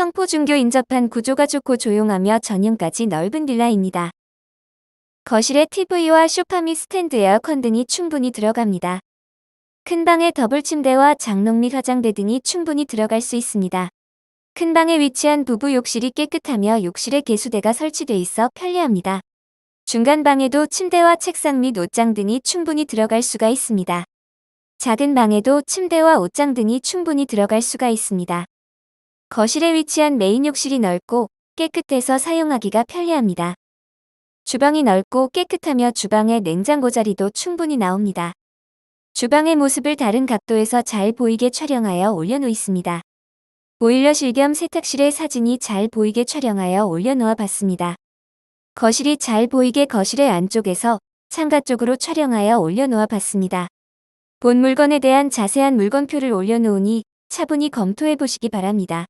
성포중교 인접한 구조가 좋고 조용하며 전용까지 넓은 빌라입니다. 거실에 TV와 소파 및 스탠드 에어컨 등이 충분히 들어갑니다. 큰 방에 더블 침대와 장롱 및 화장대 등이 충분히 들어갈 수 있습니다. 큰 방에 위치한 부부 욕실이 깨끗하며 욕실에 개수대가 설치돼 있어 편리합니다. 중간 방에도 침대와 책상 및 옷장 등이 충분히 들어갈 수가 있습니다. 작은 방에도 침대와 옷장 등이 충분히 들어갈 수가 있습니다. 거실에 위치한 메인 욕실이 넓고 깨끗해서 사용하기가 편리합니다. 주방이 넓고 깨끗하며 주방에 냉장고 자리도 충분히 나옵니다. 주방의 모습을 다른 각도에서 잘 보이게 촬영하여 올려놓습니다. 보일러실 겸 세탁실의 사진이 잘 보이게 촬영하여 올려놓아 봤습니다. 거실이 잘 보이게 거실의 안쪽에서 창가 쪽으로 촬영하여 올려놓아 봤습니다. 본 물건에 대한 자세한 물건표를 올려놓으니 차분히 검토해 보시기 바랍니다.